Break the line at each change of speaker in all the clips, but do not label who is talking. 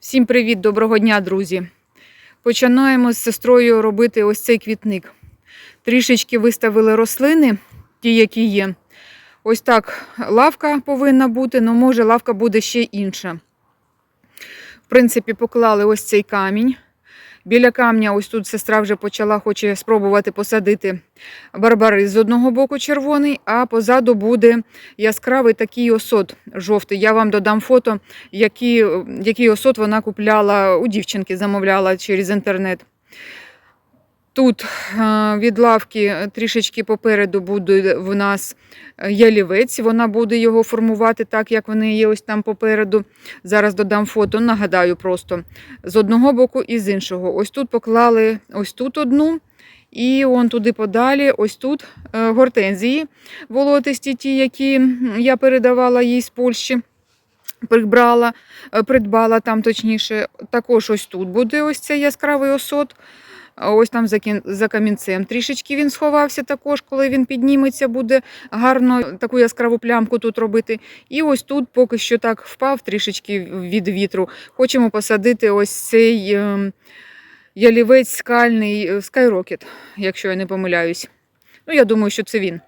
Всім привіт, доброго дня, друзі. Починаємо з сестрою робити ось цей квітник. Трішечки виставили рослини, ті, які є. Ось так лавка повинна бути, але може лавка буде ще інша. В принципі, поклали ось цей камінь. Біля камня, ось тут сестра вже почала, хоче спробувати посадити барбарис з одного боку червоний, а позаду буде яскравий такий осот жовтий. Я вам додам фото, який, який осот вона купляла у дівчинки, замовляла через інтернет. Тут е, від лавки трішечки попереду буде в нас ялівець. Вона буде його формувати так, як вони є ось там попереду. Зараз додам фото, нагадаю просто з одного боку і з іншого. Ось тут поклали ось тут одну. І он туди подалі, ось тут е, гортензії волотисті, ті, які я передавала їй з Польщі. Прибрала, е, придбала там точніше. Також ось тут буде ось цей яскравий осот. Ось там за, камінцем. Трішечки він сховався також, коли він підніметься, буде гарно таку яскраву плямку тут робити. І ось тут поки що так впав трішечки від вітру. Хочемо посадити ось цей ем, ялівець скальний скайрокет, якщо я не помиляюсь. Ну, я думаю, що це він.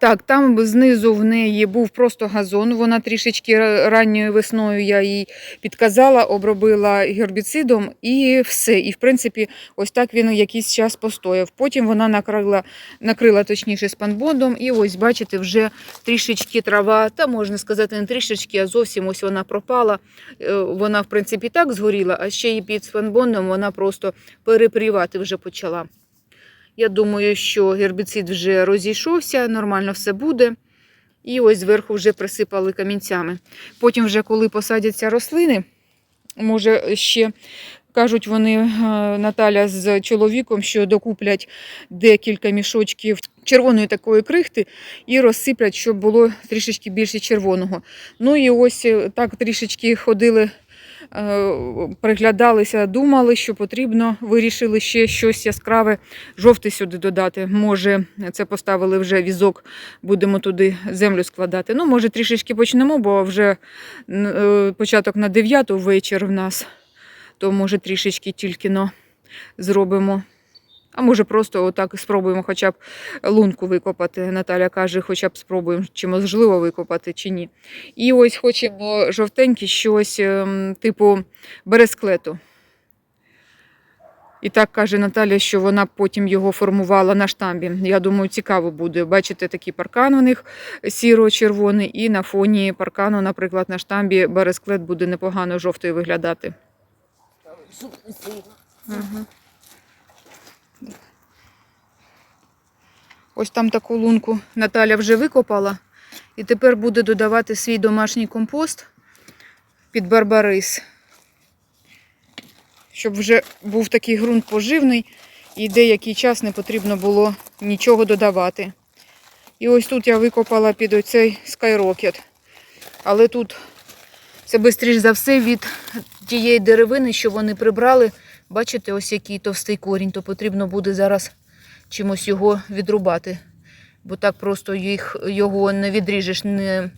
Так, там знизу в неї був просто газон. Вона трішечки ранньою весною я їй підказала, обробила гербіцидом і все. І в принципі, ось так він якийсь час постояв. Потім вона накрила, накрила точніше спанбондом, і ось, бачите, вже трішечки трава, та можна сказати, не трішечки, а зовсім ось вона пропала. Е, Вона, в принципі, так згоріла, а ще і під спанбондом вона просто перепрівати вже почала. Я думаю, що гербіцид вже розійшовся, нормально все буде. І ось зверху вже присипали камінцями. Потім, вже коли посадяться рослини, може ще кажуть вони, е, Наталя з чоловіком, що докуплять декілька мішочків червоної такої крихти і розсиплять, щоб було трішечки більше червоного. Ну і ось е, так трішечки ходили приглядалися, думали, що потрібно, вирішили ще щось яскраве, жовтий сюди додати. Може, це поставили вже візок, будемо туди землю складати. Ну, може, трішечки почнемо, бо вже е, початок на 9 вечір в нас, то може трішечки тільки но зробимо. А може просто отак спробуємо хоча б лунку викопати. Наталя каже, хоча б спробуємо, чи можливо викопати, чи ні. І ось хочемо жовтеньке щось ем, типу бересклету. І так каже Наталя, що вона потім його формувала на штамбі. Я думаю, цікаво буде. Бачите, такий паркан у них сіро-червоний, і на фоні паркану, наприклад, на штамбі бересклет буде непогано жовтий виглядати. Ага. Ось там таку лунку Наталя вже викопала. І тепер буде додавати свій домашній компост під барбарис. Щоб вже був такий ґрунт поживний і деякий час не потрібно було нічого додавати. І ось тут я викопала під оцей скайрокет. Але тут це швидш за все від тієї деревини, що вони прибрали. Бачите, ось який товстий корінь, то потрібно буде зараз чимось його відрубати. Бо так просто їх, його не відріжеш не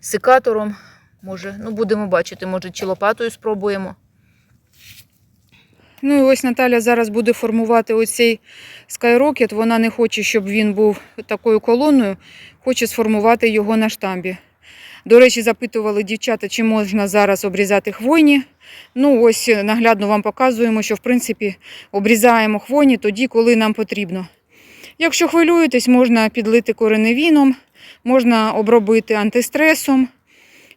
секатором. Може, ну будемо бачити, може, чи лопатою спробуємо. Ну і ось Наталя зараз буде формувати оцей скайрокет. Вона не хоче, щоб він був такою колоною, хоче сформувати його на штамбі. До речі, запитували дівчата, чи можна зараз обрізати хвойні. Ну, ось наглядно вам показуємо, що в принципі обрізаємо хвойні тоді, коли нам потрібно. Якщо хвилюєтесь, можна підлити кореневіном, можна обробити антистресом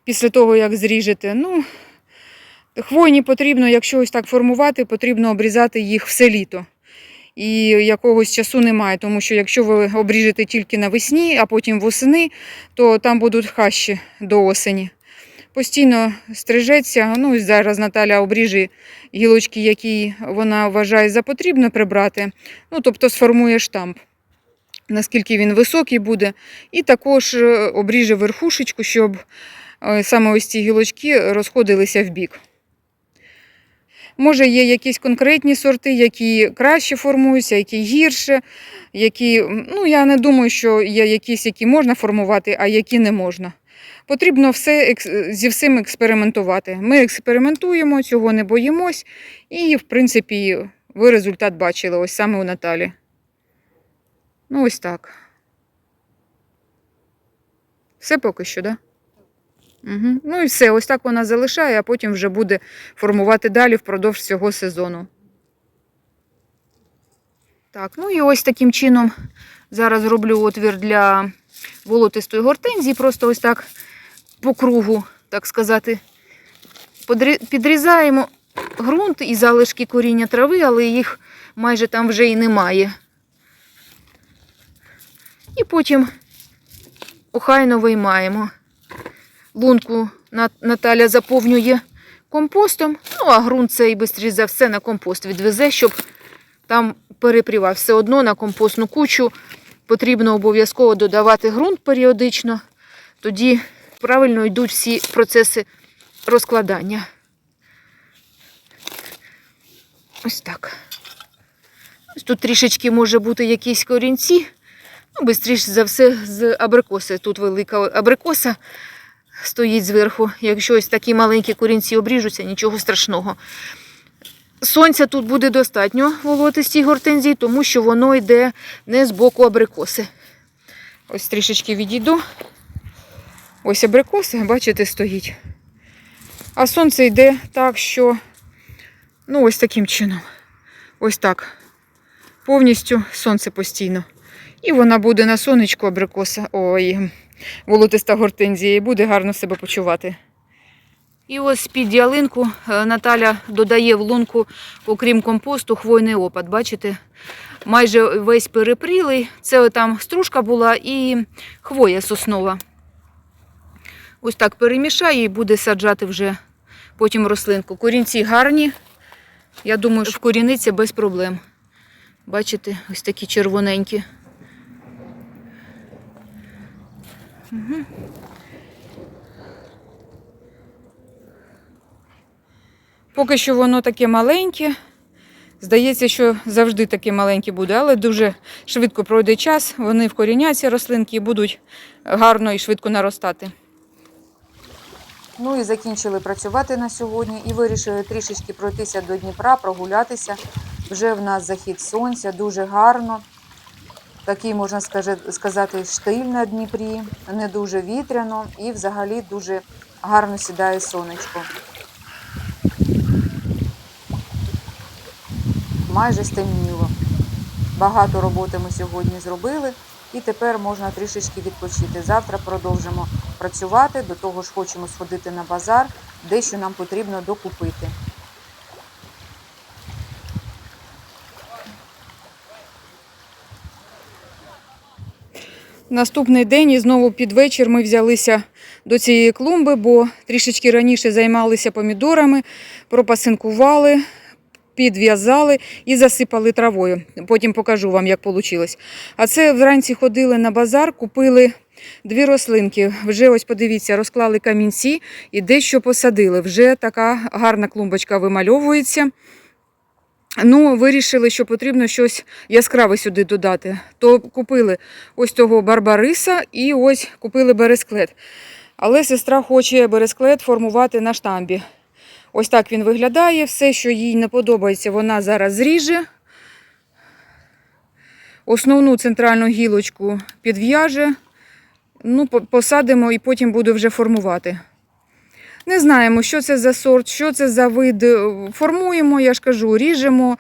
після того, як зріжете. Ну, хвойні потрібно, якщо ось так формувати, потрібно обрізати їх все літо. І якогось часу немає, тому що якщо ви обріжете тільки навесні, а потім восени, то там будуть хащі до осені. Постійно стрижеться. Ну, зараз Наталя обріже гілочки, які вона вважає за потрібне прибрати. Ну, тобто сформує штамп, наскільки він високий буде. І також е, обріже верхушечку, щоб е, саме ось ці гілочки розходилися в бік. Може, є якісь конкретні сорти, які краще формуються, які гірше, які, ну, я не думаю, що є якісь, які можна формувати, а які не можна. Потрібно все зі всім експериментувати. Ми експериментуємо, цього не боїмось, і, в принципі, ви результат бачили ось саме у Наталі. Ну, ось так. Все поки що, так? Да? Угу. Ну і все, ось так вона залишає, а потім вже буде формувати далі впродовж цього сезону. Так, ну і ось таким чином зараз роблю отвір для волотистої гортензії, просто ось так по кругу, так сказати. Підрізаємо ґрунт і залишки коріння трави, але їх майже там вже і немає. І потім охайно виймаємо. Лунку Наталя заповнює компостом, ну а ґрунт цей швидше за все на компост відвезе, щоб там перепрівав. Все одно на компостну кучу потрібно обов'язково додавати ґрунт періодично, тоді правильно йдуть всі процеси розкладання. Ось так. Тут трішечки може бути якісь корінці. Ну, бистріше за все з абрикоси. Тут велика абрикоса стоїть зверху. Якщо ось такі маленькі корінці обріжуться, нічого страшного. Сонця тут буде достатньо в волотистій гортензії, тому що воно йде не з боку абрикоси. Ось трішечки відійду. Ось абрикоса, бачите, стоїть. А сонце йде так, що ну, ось таким чином. Ось так. Повністю сонце постійно. І вона буде на сонечку абрикоса, ой, волотиста гортензія, і буде гарно себе почувати. І ось під ялинку е, Наталя додає в лунку, окрім компосту, хвойний опад. Бачите, майже весь перепрілий. Це там стружка була і хвоя соснова. Ось так перемішає і буде саджати вже потім рослинку. Корінці гарні. Я думаю, що вкоріниться без проблем. Бачите, ось такі червоненькі. Поки що воно таке маленьке. Здається, що завжди таке маленьке буде, але дуже швидко пройде час, вони вкоріняться рослинки і будуть гарно і швидко наростати. Ну і закінчили працювати на сьогодні і вирішили трішечки пройтися до Дніпра, прогулятися. Вже в нас захід сонця, дуже гарно. Такий, можна сказати, штиль на Дніпрі, не дуже вітряно і взагалі дуже гарно сідає сонечко. Майже стемніло. Багато роботи ми сьогодні зробили, і тепер можна трішечки відпочити. Завтра продовжимо працювати, до того ж хочемо сходити на базар, дещо нам потрібно докупити. Наступний день і знову під вечір ми взялися до цієї клумби, бо трішечки раніше займалися помідорами, пропасинкували, підв'язали і засипали травою. Потім покажу вам, як вийшло. А це вранці ходили на базар, купили дві рослинки. Вже ось подивіться, розклали камінці і дещо посадили. Вже така гарна клумбочка вимальовується. Ну, вирішили, що потрібно щось яскраве сюди додати. То купили ось того барбариса і ось купили бересклет. Але сестра хоче бересклет формувати на штамбі. Ось так він виглядає. Все, що їй не подобається, вона зараз зріже. Основну центральну гілочку підв'яже. Ну, посадимо і потім буде вже формувати. Не знаємо, що це за сорт, що це за вид. Формуємо, я ж кажу, ріжемо,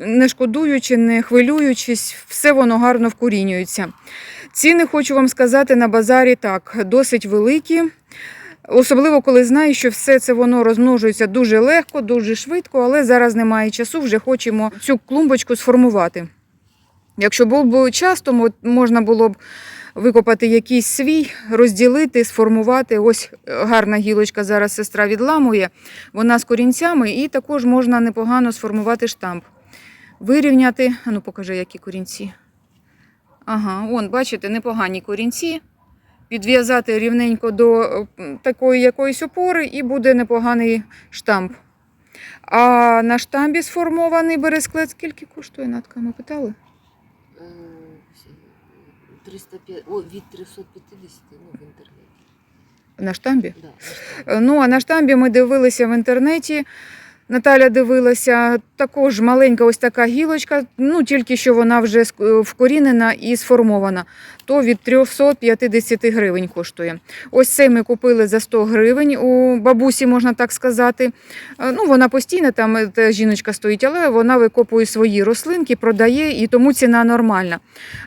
не шкодуючи, не хвилюючись, все воно гарно вкорінюється. Ціни, хочу вам сказати, на базарі так, досить великі. Особливо, коли знаю, що все це воно розмножується дуже легко, дуже швидко, але зараз немає часу, вже хочемо цю клумбочку сформувати. Якщо був би час, то можна було б викопати якийсь свій, розділити, сформувати. Ось е, гарна гілочка зараз сестра відламує, вона з корінцями, і також можна непогано сформувати штамп. Вирівняти, ну покажи, які корінці. Ага, он, бачите, непогані корінці. Підв'язати рівненько до е, такої якоїсь опори і буде непоганий штамп. А на штамбі сформований бересклет скільки коштує, Натка, ми питали?
Е, 305, о, від 350 ну, в інтернеті.
На штамбі?
Да.
Е, Ну, а на штамбі ми дивилися в інтернеті. Наталя дивилася також маленька ось така гілочка, ну тільки що вона вже е, вкорінена і сформована, то від 350 гривень коштує. Ось цей ми купили за 100 гривень у бабусі, можна так сказати. Е, Ну, вона постійно там е, та жіночка стоїть, але вона викопує свої рослинки, продає і тому ціна нормальна.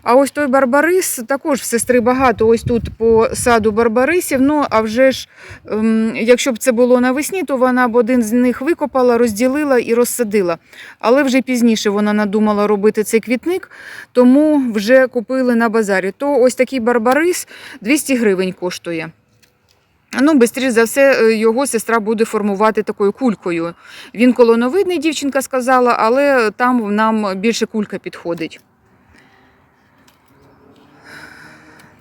А ось той барбарис також в сестри багато. Ось тут по саду барбарисів. Ну а вже ж, ем, якщо б це було навесні, то вона б один з них викопала, розділила і розсадила. Але вже пізніше вона надумала робити цей квітник, тому вже купили на базарі. То ось такий барбарис 200 гривень коштує. Ну, швидше за все, е, його сестра буде формувати такою кулькою. Він колоновидний, дівчинка сказала, але там нам більше кулька підходить.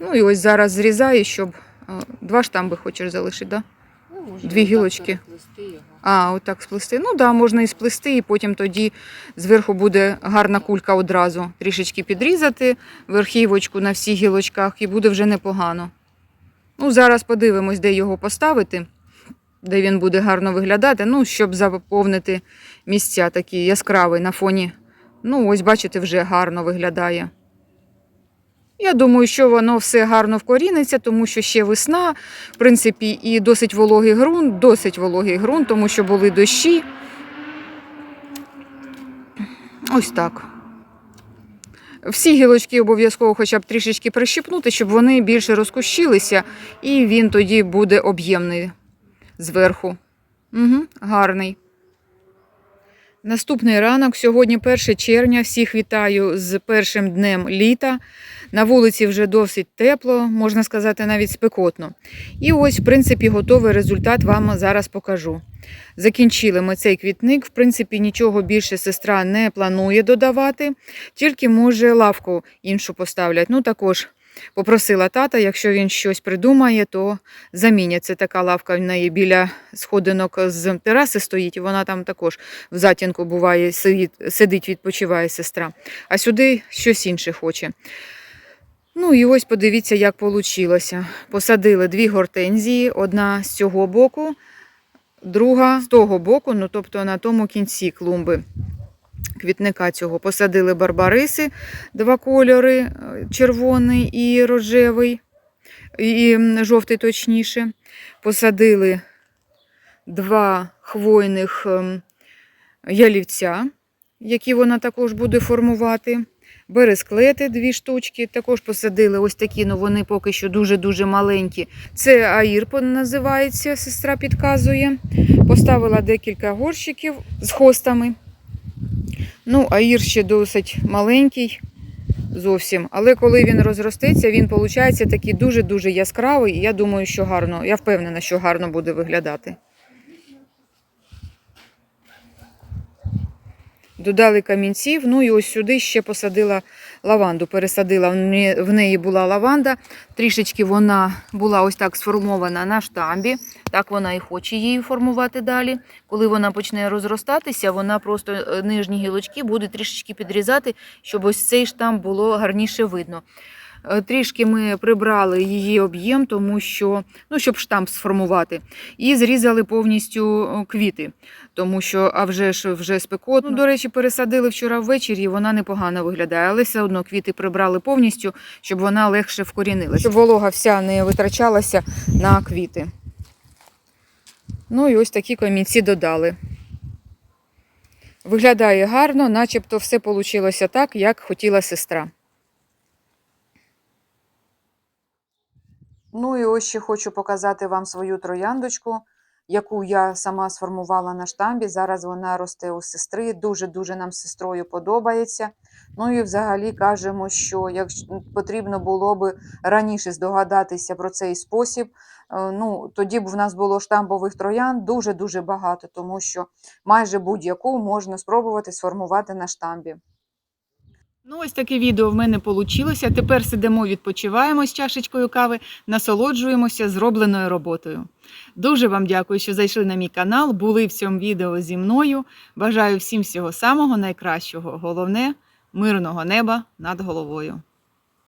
Ну і ось зараз зрізаю, щоб е, два штамби хочеш залишити, да?
Ну,
Дві гілочки. А, отак сплести. Ну да, можна і сплести, і потім тоді зверху буде гарна кулька одразу. Трішечки підрізати верхівочку на всіх гілочках, і буде вже непогано. Ну, зараз подивимось, де його поставити, де він буде гарно виглядати. Ну, щоб заповнити місця такі яскраві на фоні. Ну, ось, бачите, вже гарно виглядає. Я думаю, що воно все гарно вкоріниться, тому що ще весна, в принципі, і досить вологий ґрунт, досить вологий ґрунт, тому що були дощі. Ось так. Всі гілочки обов'язково хоча б трішечки прищипнути, щоб вони більше розкущилися, і він тоді буде об'ємний зверху. Угу, гарний. Наступний ранок, сьогодні 1 червня. Всіх вітаю з першим днем літа. На вулиці вже досить тепло, можна сказати, навіть спекотно. І ось, в принципі, готовий результат вам зараз покажу. Закінчили ми цей квітник. В принципі, нічого більше сестра не планує додавати, тільки може лавку іншу поставлять. Ну, також попросила тата, якщо він щось придумає, то замінять. Це така лавка в неї біля сходинок з тераси стоїть, і вона там також в затінку буває, сидить відпочиває сестра. А сюди щось інше хоче. Ну і ось подивіться, як вийшло. Посадили дві гортензії, одна з цього боку, друга з того боку, ну тобто на тому кінці клумби квітника цього. Посадили барбариси, два кольори, е, червоний і рожевий, і жовтий точніше. Посадили два хвойних ем, ялівця, які вона також буде формувати. Бересклети дві штучки, також посадили ось такі, ну вони поки що дуже-дуже маленькі. Це аїр називається, сестра підказує. Поставила декілька горщиків з хостами. Ну, аїр ще досить маленький зовсім. Але коли він розростеться, він виходить такий дуже-дуже яскравий. І я думаю, що гарно, я впевнена, що гарно буде виглядати. Додали камінців, ну і ось сюди ще посадила лаванду. Пересадила в не- в неї була лаванда. Трішечки вона була ось так сформована на штамбі. Так вона і хоче її формувати далі. Коли вона почне розростатися, вона просто е, нижні гілочки буде трішечки підрізати, щоб ось цей штамп було гарніше видно. Е, Трішки ми прибрали її об'єм, тому що ну, щоб штамп сформувати, і зрізали повністю е, квіти, тому що а вже ж вже спекотно. Ну, до речі, пересадили вчора ввечері, і вона непогано виглядає, але все одно квіти прибрали повністю, щоб вона легше вкорінилася. Щоб волога вся не витрачалася на квіти. Ну і ось такі камінці додали. Виглядає гарно, начебто все вийшло так, як хотіла сестра. Ну і ось ще хочу показати вам свою трояндочку, яку я сама сформувала на штамбі. Зараз вона росте у сестри. Дуже-дуже нам з сестрою подобається. Ну і взагалі кажемо, що якщо потрібно було би раніше здогадатися про цей спосіб, е, ну тоді б в нас було штамбових троян дуже-дуже багато, тому що майже будь-яку можна спробувати сформувати на штамбі. Ну, ось таке відео в мене вийшло. Тепер сидимо, відпочиваємо з чашечкою кави, насолоджуємося зробленою роботою. Дуже вам дякую, що зайшли на мій канал, були в цьому відео зі мною. Бажаю всім всього самого найкращого. Головне мирного неба над головою.